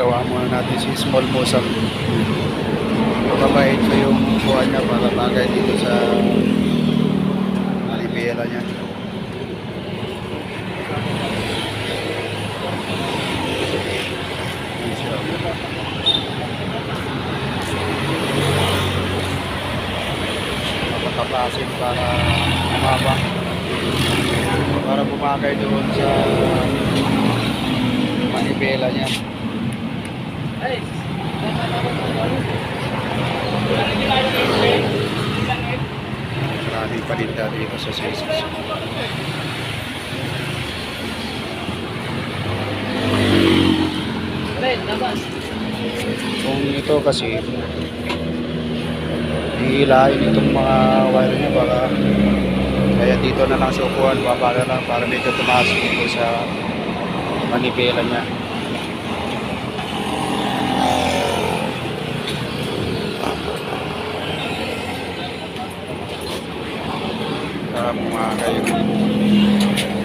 gawa muna natin si small musang. Mababait ko yung buwan niya para bagay dito sa alibela niya. Napakapasin para umaba. Para bumagay doon sa manibela niya. Maraming palinda dito sa Cesus. Kung ito kasi hihilain itong mga wire niya baka kaya dito na lang sa upuan babala para medyo tumaas dito sa manibela niya para bumagay yung